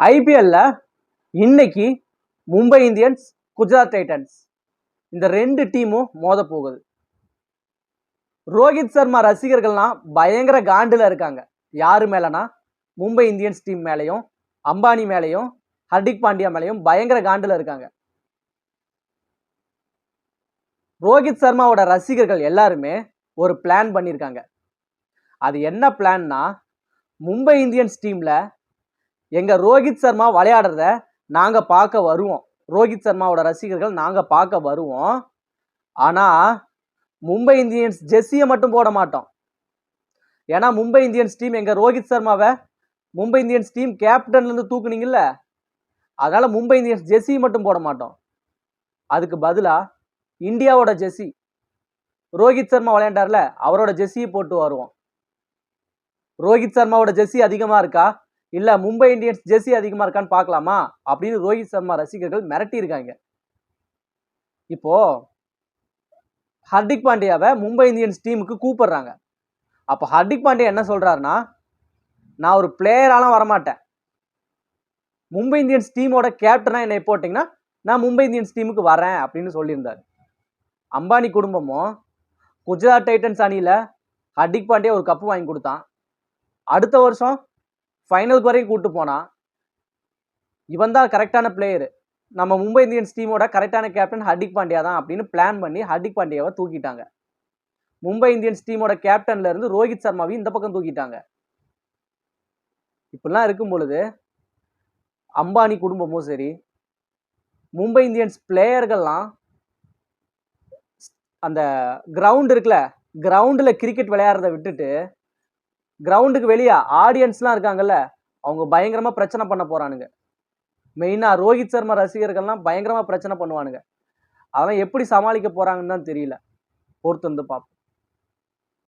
ஐபிஎல்ல இன்னைக்கு Mumbai Indians Gujarat Titans. இந்த ரெண்டு டீமும் மோத போகுது. ரோஹித் சர்மா ரசிகர்கள்லாம் பயங்கர காண்டில் இருக்காங்க. யாரு மேலனா? மும்பை இந்தியன்ஸ் டீம் மேலேயும் அம்பானி மேலேயும் ஹர்திக் பாண்டியா மேலேயும் பயங்கர காண்டில் இருக்காங்க. ரோஹித் சர்மாவோட ரசிகர்கள் எல்லாருமே ஒரு பிளான் பண்ணியிருக்காங்க அது என்ன பிளான்னா மும்பை இந்தியன்ஸ் டீமில் எங்கள் ரோஹித் சர்மா விளையாடுறத நாங்கள் பார்க்க வருவோம். ரோஹித் சர்மாவோட ரசிகர்கள் நாங்கள் பார்க்க வருவோம். ஆனால் மும்பை இந்தியன்ஸ் ஜெஸ்ஸியை மட்டும் போட மாட்டோம். ஏன்னா மும்பை இந்தியன்ஸ் டீம் எங்கள் ரோஹித் சர்மாவை மும்பை இந்தியன்ஸ் டீம் கேப்டன்லேருந்து தூக்குனீங்கல்ல அதனால் மும்பை இந்தியன்ஸ் ஜெர்சி மட்டும் போட மாட்டோம். அதுக்கு பதிலாக இந்தியாவோட ஜெஸ்ஸி ரோஹித் சர்மா விளையாண்டார்ல அவரோட ஜெஸ்ஸியை போட்டு வருவோம். ரோஹித் சர்மாவோட ஜெஸ்ஸி அதிகமாக இருக்கா? இல்ல மும்பை இந்தியன்ஸ் ஜெர்சி அதிகமா இருக்கான்னு பார்க்கலாமா அப்படின்னு ரோஹித் சர்மா ரசிகர்கள் மிரட்டி இருக்காங்க இப்போ ஹர்திக் பாண்டியாவை மும்பை இந்தியன்ஸ் டீமுக்கு கூப்பிடுறாங்க. அப்போ ஹர்திக் பாண்டியா என்ன சொல்றாருன்னா நான் ஒரு பிளேயராலாம் வரமாட்டேன். மும்பை இந்தியன்ஸ் டீமோட கேப்டனா என்னை போட்டிங்கன்னா நான் மும்பை இந்தியன்ஸ் டீமுக்கு வரேன் அப்படின்னு சொல்லியிருந்தார். அம்பானி குடும்பமும் குஜராத் டைட்டன்ஸ் அணியில் ஹர்திக் பாண்டியா ஒரு கப்பு வாங்கி கொடுத்தான். அடுத்த வருஷம் ஃபைனலுக்கு வரைக்கும் கூட்டு போனால் இவன் தான் கரெக்டான பிளேயரு நம்ம மும்பை இந்தியன்ஸ் டீமோட கரெக்டான கேப்டன் ஹர்திக் பாண்டியா தான் அப்படின்னு பிளான் பண்ணி ஹர்திக் பாண்டியாவை தூக்கிட்டாங்க. மும்பை இந்தியன்ஸ் டீமோட கேப்டன்ல இருந்து ரோஹித் சர்மாவையும் இந்த பக்கம் தூக்கிட்டாங்க. இப்படிலாம் இருக்கும் பொழுது அம்பானி குடும்பமும் சரி மும்பை இந்தியன்ஸ் பிளேயர்கள்லாம் அந்த கிரவுண்ட் இருக்குல்ல கிரவுண்டில் கிரிக்கெட் விளையாடுறத விட்டுட்டு கிரவுண்டுக்கு வெளியே ஆடியன்ஸ்லாம் இருக்காங்கல்ல அவங்க பயங்கரமாக பிரச்சனை பண்ண போகிறானுங்க மெயினாக ரோஹித் சர்மா ரசிகர்கள்லாம் பயங்கரமாக பிரச்சனை பண்ணுவானுங்க. அதெல்லாம் எப்படி சமாளிக்க போகிறாங்கன்னு தான் தெரியல. பொறுத்து வந்து பார்ப்போம்.